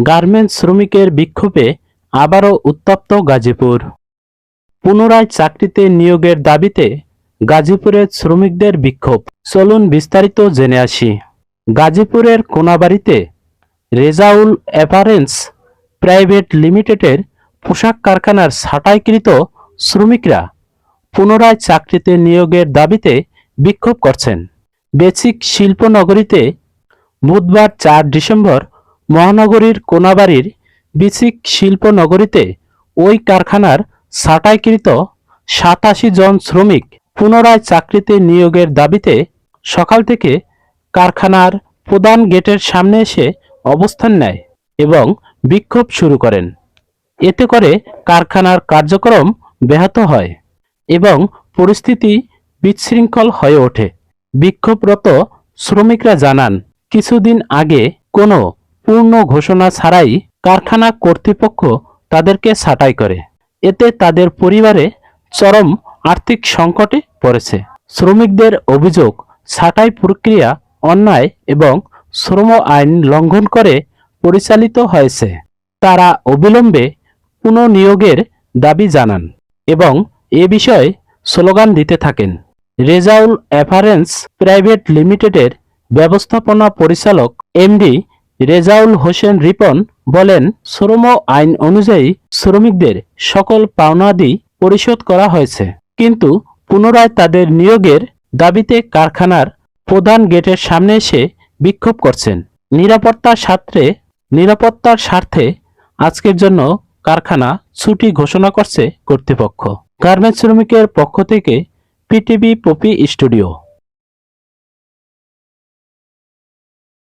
Garments শ্রমিকের বিক্ষোভে আবারও উত্তপ্ত গাজীপুর। পুনরায় চাকরিতে নিয়োগের দাবিতে গাজীপুরের শ্রমিকদের বিক্ষোভ। চলুন বিস্তারিত জেনে আসি। গাজীপুরের কোনাবাড়িতে রেজাউল অ্যাপারেন্স প্রাইভেট লিমিটেডের পোশাক কারখানার ছাঁটাইকৃত শ্রমিকরা পুনরায় চাকরিতে নিয়োগের দাবিতে বিক্ষোভ করছেন। বেসিক শিল্পনগরীতে বুধবার চার ডিসেম্বর মহানগরীর কোনাবাড়ির বিসিক শিল্পনগরীতে ওই কারখানার ছাঁটাইকৃত সাতাশি জন শ্রমিক পুনরায় চাকরিতে নিয়োগের দাবিতে সকাল থেকে কারখানার প্রধান গেটের সামনে এসে অবস্থান নেয় এবং বিক্ষোভ শুরু করেন। এতে করে কারখানার কার্যক্রম ব্যাহত হয় এবং পরিস্থিতি বিশৃঙ্খল হয়ে ওঠে। বিক্ষোভরত শ্রমিকরা জানান, কিছুদিন আগে কোনো পূর্ণ ঘোষণা ছাড়াই কারখানা কর্তৃপক্ষ তাদেরকে ছাঁটাই করে। এতে তাদের পরিবারে চরম আর্থিক সংকটে পড়েছে। শ্রমিকদের অভিযোগ, ছাঁটাই প্রক্রিয়া অন্যায় এবং শ্রম আইন লঙ্ঘন করে পরিচালিত হয়েছে। তারা অবিলম্বে পুনঃনিয়োগের দাবি জানান এবং এ বিষয়ে স্লোগান দিতে থাকেন। রেজাউল অ্যাফারেন্স প্রাইভেট লিমিটেডের ব্যবস্থাপনা পরিচালক এমডি রেজাউল হোসেন রিপন বলেন, শ্রম আইন অনুযায়ী শ্রমিকদের সকল পাওনাদি পরিশোধ করা হয়েছে। কিন্তু পুনরায় তাদের নিয়োগের দাবিতে কারখানার প্রধান গেটের সামনে এসে বিক্ষোভ করছেন। নিরাপত্তার স্বার্থে নিরাপত্তার স্বার্থে আজকের জন্য কারখানা ছুটি ঘোষণা করছে কর্তৃপক্ষ। গার্মেন্টস শ্রমিকের পক্ষ থেকে পিটিভি পপি স্টুডিও।